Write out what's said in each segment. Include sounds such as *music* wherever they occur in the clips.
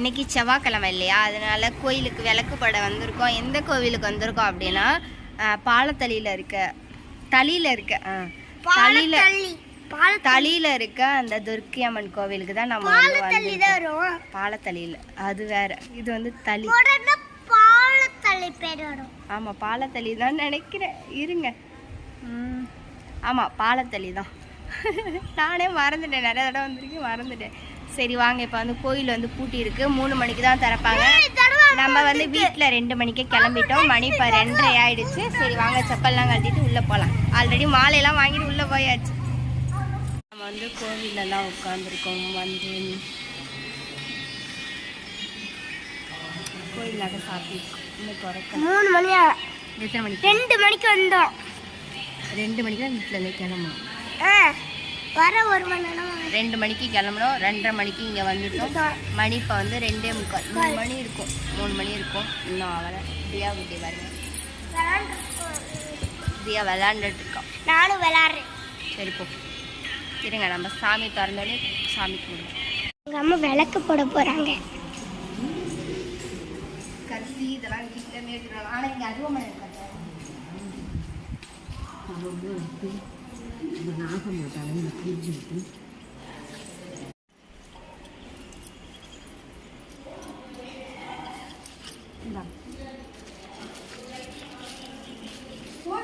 இன்னைக்கு செவ்வாய்க்கிழமை இல்லையா? அதனால கோயிலுக்கு விளக்கு பட வந்திருக்கோம். எந்த கோவிலுக்கு வந்திருக்கோம் அப்படின்னா பாலத்தளியில் இருக்க தளியில் இருக்க தளியில் தளியில் இருக்க அந்த துர்க்கி அம்மன் கோவிலுக்கு தான் நம்ம வந்து பாலத்தளியில். அது வேற. இது வந்து தளி. ஆமாம் பாலத்தளி தான் நினைக்கிறேன். இருங்க. ஆமாம் பாலத்தளி தான். *laughs* நானே மறந்துட்டேன். நிறைய தடவை வந்திருக்கேன் மறந்துட்டேன். சரி வாங்க இப்போ வந்து கோயில் வந்து பூட்டி இருக்கு. மூணு மணிக்கு தான் திறப்பாங்க. நம்ம வந்து வீட்டில் ரெண்டு மணிக்கே கிளம்பிட்டோம். மணி இப்போ ரெண்டரை ஆயிடுச்சு. சரி வாங்க செப்பல்லாம் கழட்டிட்டு உள்ளே போகலாம் ஆல்ரெடி மாலையெல்லாம் வாங்கிட்டு உள்ளே போயாச்சு. நம்ம வந்து கோவிலெல்லாம் உட்காந்துருக்கோம் வந்து கோயில் நகை சாப்பிட்டு இன்னும் திறக்க மூணு மணியா? எத்தனை மணிக்கு? ரெண்டு மணிக்கு வந்தோம். ரெண்டு மணிக்கு தான் வீட்டில் இருந்து கிளம்பணும் ஆ, வர ஒரு மணி நேரம். ரெண்டு மணிக்கு கிளம்பணும் ரெண்டரை மணிக்கு இங்கே வந்துட்டோம். மணி இப்போ வந்து ரெண்டே முக்கால். மூணு மணி இருக்கும். மூணு மணி இருக்கும். இன்னும் அவளை தியா குட்டி பாருங்க தியா விளாண்டுட்டு இருக்கோம் நானும் விளாட்றேன் சரி போ. இருங்க நம்ம சாமி திறந்தோடனே சாமி கும்பிடுவோம். எங்கள் அம்மா விளக்கு போட போகிறாங்க கத்தி இதெல்லாம் கிட்டமே ஆனால் இங்கே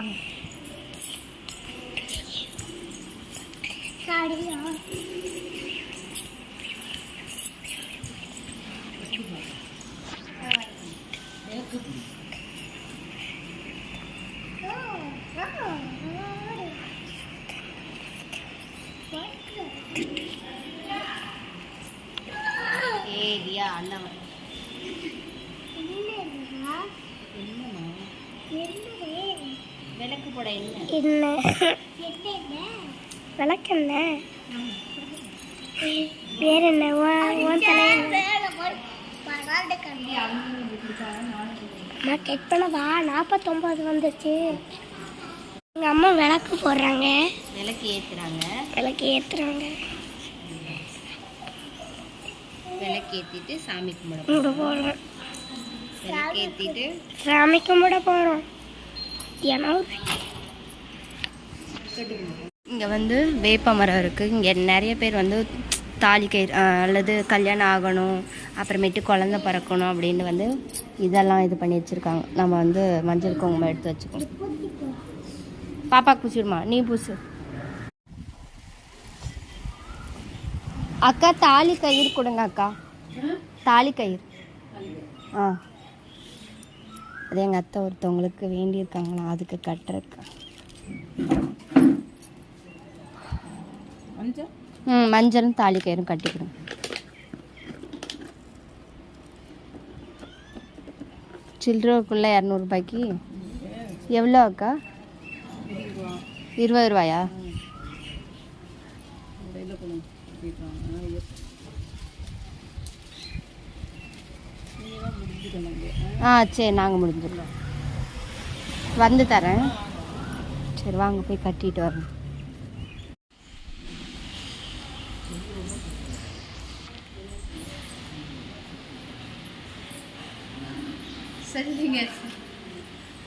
வாங்க. ஏ தியா அண்ணன் விளக்கு போட என்ன? என்ன? விளக்கென்ன வேற என்ன? அம்மா கெட் பண்ணவா நாற்பத்தொம்பது வந்துச்சு எங்கள் அம்மா விளக்கு போடுறாங்க. விளக்கு ஏத்துறாங்க. விளக்கு ஏற்றுறாங்க விளக்கு ஏத்திட்டு சாமி கும்பிட போகிறோம் விளக்கு ஏத்திட்டு சாமி கும்பிட போகிறோம் ஏன்னா இங்கே வந்து வேப்ப மரம் இருக்குது இங்கே நிறைய பேர் வந்து தாலி கயிறு அல்லது கல்யாணம் ஆகணும் அப்புறமேட்டு குழந்த பிறக்கணும் அப்படின்னு வந்து இதெல்லாம் இது பண்ணி வச்சுருக்காங்க. நம்ம வந்து மஞ்சள் குங்குமம் எடுத்து வச்சுக்கோம் பாப்பாக்கு பூச்சிடுமா நீ பூசு. அக்கா தாலி கயிறு கொடுங்க அக்கா. தாலி கயிறு. ஆ. அது எங்கள் அத்தை ஒருத்தவங்களுக்கு வேண்டியிருக்காங்களா? அதுக்கு கட்டுறதுக்கு. ம் மஞ்சளும் தாலி கயிறும் கட்டிக்கிடும் சில்லறக்குள்ளே இரநூறுபாய்க்கு? எவ்வளோ அக்கா? இருபது ரூபாயா? ஆ சரி நாங்கள் முடிஞ்சிடலாம் வந்து தரேன். சரி வாங்க போய் கட்டிட்டு வரேன். சரிங்க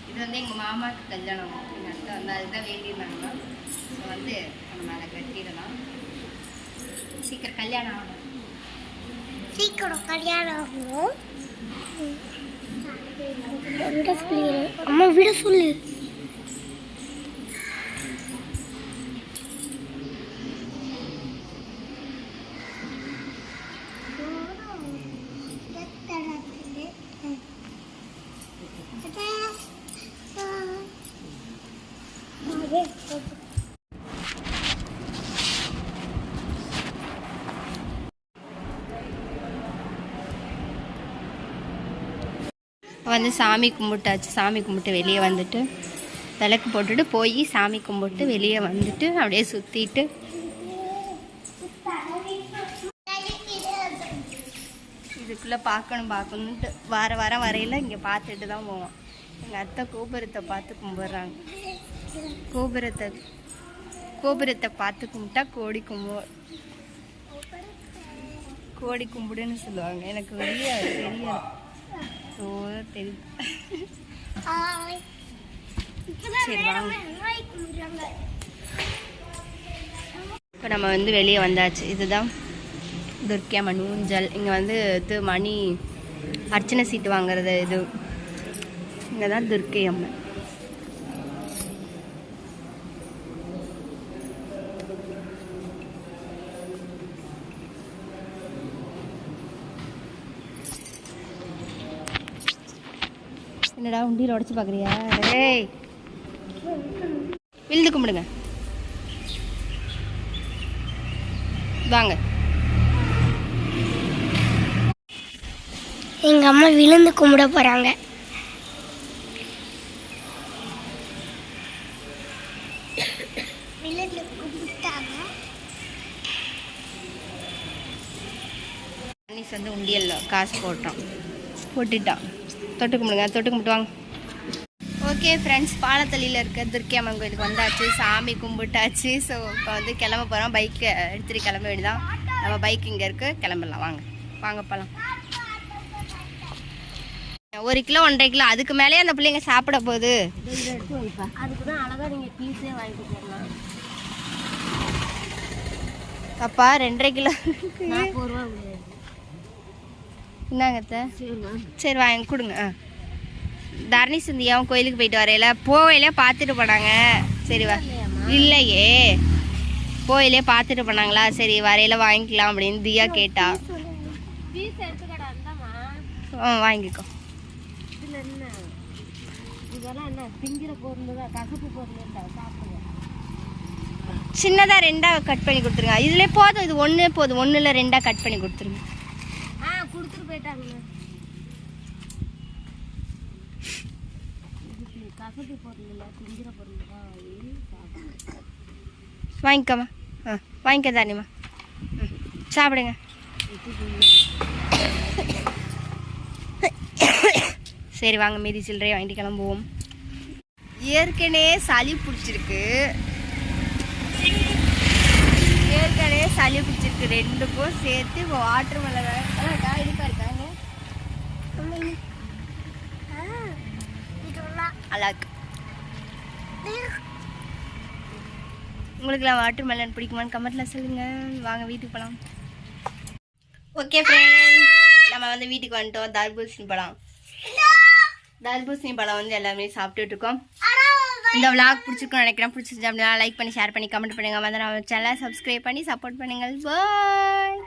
இது வந்து எங்கள் மாமாவுக்கு கல்யாணம். எங்கள் அத்தை வந்து அதுதான் வேண்டியிருந்தாங்க. ஸோ வந்து நம்ம மேலே கட்டிடலாம். சீக்கிரம் கல்யாணம் ஆகணும். சீக்கிரம் கல்யாணம் ஆகணும். அம்மா விட சொல்லு வந்து சாமி கும்பிட்டாச்சு. சாமி கும்பிட்டு வெளியே வந்துட்டு விளக்கு போட்டுட்டு போய் சாமி கும்பிட்டு வெளியே வந்துட்டு அப்படியே சுற்றிட்டு இதுக்குள்ளே பார்க்கணும் பார்க்கணுன்ட்டு வார வாரம் வரையில் இங்கே பார்த்துட்டு தான் போவோம். எங்கள் அத்தை கோபுரத்தை பார்த்து கும்பிட்றாங்க. கோபுரத்தை கோபுரத்தை பார்த்து கும்பிட்டா கோடி கும்பு கோடி கும்பிடுன்னு சொல்லுவாங்க. எனக்கு வெளியே தெரியாது ஓ சரி வாங்க. இப்போ நம்ம வந்து வெளியே வந்தாச்சு. இதுதான் துர்க்கை அம்மன் ஊஞ்சல். இங்கே வந்து இது மணி அர்ச்சனை சீட்டு வாங்குறது இது. இங்கே தான் துர்க்கை அம்மன். என்னடா உண்டியில் உடச்சி பார்க்குறியா டேய். விழுந்து கும்பிடுங்க. வாங்க. எங்கள் அம்மா விழுந்து கும்பிட போகிறாங்க விழுந்து கும்பிட்டாங்க. அனிஸ் வந்து உண்டியல்ல காசு போட்டோம். போட்டுட்டான் தொட்டு கும்பிடுங்க தொட்டு கும்பிட்டு வாங்க. ஓகே ஃப்ரெண்ட்ஸ் பாலத்தள்ளியில் இருக்க துர்க்கை அம்மன் கோயிலுக்கு வந்தாச்சு. சாமி கும்பிட்டாச்சு. ஸோ இப்போ வந்து கிளம்ப போகிறோம் பைக்கை எடுத்துகிட்டு கிளம்ப வேண்டியதான் நம்ம பைக் இங்கே இருக்கு. கிளம்பிடலாம். வாங்க. வாங்க போகலாம் ஒரு கிலோ ஒன்றரை கிலோ. அதுக்கு மேலேயே அந்த பிள்ளைங்க சாப்பிட போகுது. அதுக்கு தான் அழகாக நீங்கள் பீஸே வாங்கிட்டு போகலாம் அப்பா ரெண்டரை கிலோ. அத்தை? சரி வாங்க கொடுங்க. ஆ. தரணி சிந்தியாவும் கோயிலுக்கு போயிட்டு வரையில போவையிலே பார்த்துட்டு போனாங்க. சரி வா. இல்லையே. போயிலே பார்த்துட்டு போனாங்களா? சரி வரையில வாங்கிக்கலாம் அப்படின்னு தியா கேட்டா. ஆ வாங்கிக்கோ. சின்னதாக ரெண்டாக கட் பண்ணி கொடுத்துருங்க. இதுல போதும் இது ஒன்றே போதும். ஒன்றில் ரெண்டாக கட் பண்ணி கொடுத்துருங்க. போயிட்டாங்கண்ணா கசப்பு பொருள் இல்லை திங்கிற பொருள் தான் வாங்கி சாப்பிடுவோம் வாங்கிக்கோமா ஆ வாங்கிக்க தானிம்மா ம் சாப்பிடுங்க. சரி வாங்க மீதி சில்லறையை வாங்கிட்டு கிளம்புவோம். ஏற்கனவே சளி பிடிச்சிருக்கு ஏற்கனவே சளி ரெண்டுக்கும் சேர்த்து வாட்டர் மேலே இருக்கா இருக்காங்க நல்லா உங்களுக்குலாம் வாட்டர் மெலன் பிடிக்குமான்னு கமெண்ட்டில் சொல்லுங்கள் வாங்க வீட்டுக்கு போகலாம் ஓகே ஃப்ரெண்ட்ஸ் நம்ம வந்து வீட்டுக்கு வந்துட்டோம். தர்பூசணி பழம். தர்பூசணி பழம் வந்து எல்லாமே சாப்பிட்டுட்டு இருக்கோம். இந்த விளாக் பிடிச்சிருக்கும்னு நினைக்கிறேன். பிடிச்சிருந்தா அப்படின்னா லைக் பண்ணி ஷேர் பண்ணி கமெண்ட் பண்ணுங்கள் வந்து நம்ம சேனலை சப்ஸ்கிரைப் பண்ணி சப்போர்ட் பண்ணுங்கள். பாய்